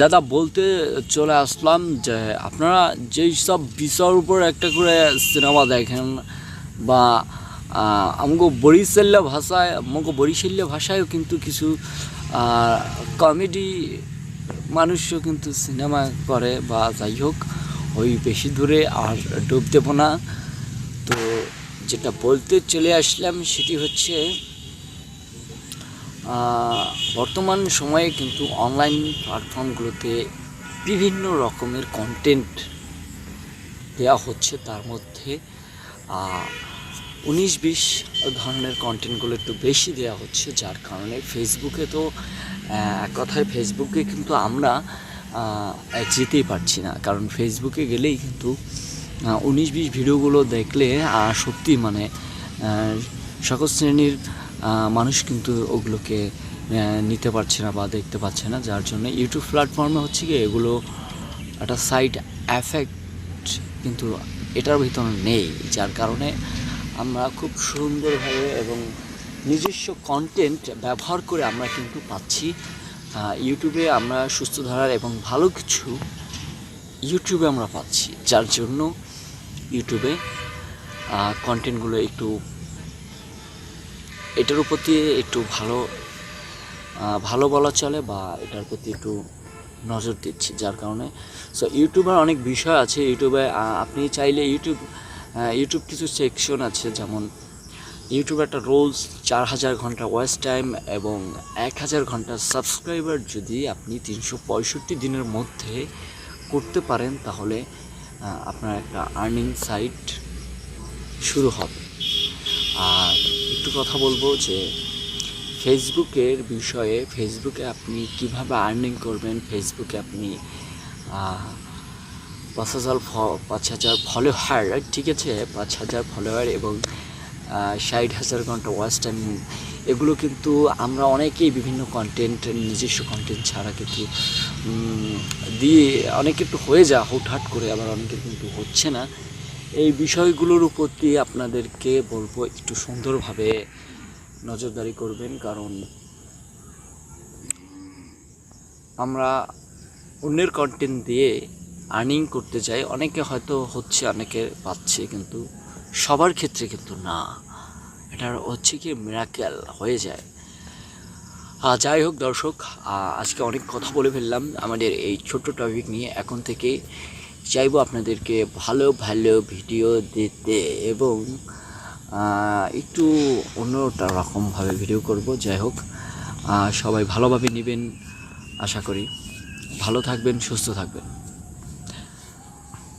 দাদা, বলতে চলে আসলাম যে আপনারা যেই সব বিষয়ের উপর একটা করে সিনেমা দেখেন বা আমাকে বরিশাল্য ভাষায় আমাকে বরিশাল্য ভাষায়ও কিন্তু কিছু কমেডি মানুষও কিন্তু সিনেমা করে বা যাই হোক, ওই বেশি দূরে আর ডুব দেব না। তো যেটা বলতে চলে আসলাম সেটি হচ্ছে বর্তমান সময়ে কিন্তু অনলাইন প্ল্যাটফর্মগুলোতে বিভিন্ন রকমের কন্টেন্ট দেওয়া হচ্ছে। তার মধ্যে উনিশ বিশ ধরনের কন্টেন্টগুলো একটু বেশি দেওয়া হচ্ছে, যার কারণে ফেসবুকে তো এক কথায় ফেসবুকে কিন্তু আমরা যেতেই পারছি না। কারণ ফেসবুকে গেলেই কিন্তু উনিশ বিশ ভিডিওগুলো দেখলে সত্যি মানে সকল শ্রেণির মানুষ কিন্তু ওগুলোকে নিতে পারছে না বা দেখতে পাচ্ছে না। যার জন্য ইউটিউব প্ল্যাটফর্মে হচ্ছে কি, এগুলো একটা সাইড এফেক্ট কিন্তু এটার ভিতরে নেই। যার কারণে আমরা খুব সুন্দরভাবে এবং নিজস্ব কন্টেন্ট ব্যবহার করে আমরা কিন্তু পাচ্ছি। ইউটিউবে আমরা সুস্থ ধারার এবং ভালো কিছু ইউটিউবে আমরা পাচ্ছি। যার জন্য ইউটিউবে কন্টেন্টগুলো একটু এটার দিয়ে একটু ভালো ভালো বলা চলে বা এটার প্রতি একটু নজর দিচ্ছি, যার কারণে। সো ইউটিউবের অনেক বিষয় আছে। ইউটিউবে আপনি চাইলে ইউটিউব ইউটিউব কিছু সেকশন আছে, যেমন ইউটিউবে একটা রোলস চার হাজার ঘণ্টা ওয়াচ টাইম এবং এক হাজার ঘণ্টা সাবস্ক্রাইবার যদি আপনি তিনশো পঁয়ষট্টি দিনের মধ্যে করতে পারেন, তাহলে আপনার একটা আর্নিং সাইট শুরু হবে। আর একটু কথা বলব যে ফেসবুকের বিষয়ে, ফেসবুকে আপনি কীভাবে আর্নিং করবেন? ফেসবুকে আপনি পাঁচ হাজার পাঁচ হাজার ফলোয়ার ঠিক আছে? পাঁচ হাজার ফলোয়ার এবং ষাট হাজার ঘণ্টা ওয়াচ টাইম এগুলো কিন্তু আমরা অনেকেই বিভিন্ন কন্টেন্ট নিজস্ব কন্টেন্ট ছাড়া কিন্তু দিয়ে অনেক একটু হয়ে যা হুটহাট করে আবার অনেকের কিন্তু হচ্ছে না। এই বিষয়গুলোর উপর দিয়ে আপনাদেরকে বলব, একটু সুন্দরভাবে নজরদারি করবেন, কারণ আমরা অন্যের কন্টেন্ট দিয়ে আর্নিং করতে চাই। অনেকে হয়তো হচ্ছে, অনেকে পাচ্ছে, কিন্তু সবার ক্ষেত্রে কিন্তু না। এটা হচ্ছে কি মিরাকেল হয়ে যায়। যাই হোক দর্শক আজকে অনেক কথা বলে ফেললাম। আমাদের এই ছোট্ট টপিক নিয়ে এখন থেকে চাইব আপনাদেরকে ভালো ভালো ভিডিও দিতে এবং একটু অন্যটা রকমভাবে ভিডিও করব। যাই হোক সবাই ভালোভাবে নেবেন, আশা করি। ভালো থাকবেন, সুস্থ থাকবেন।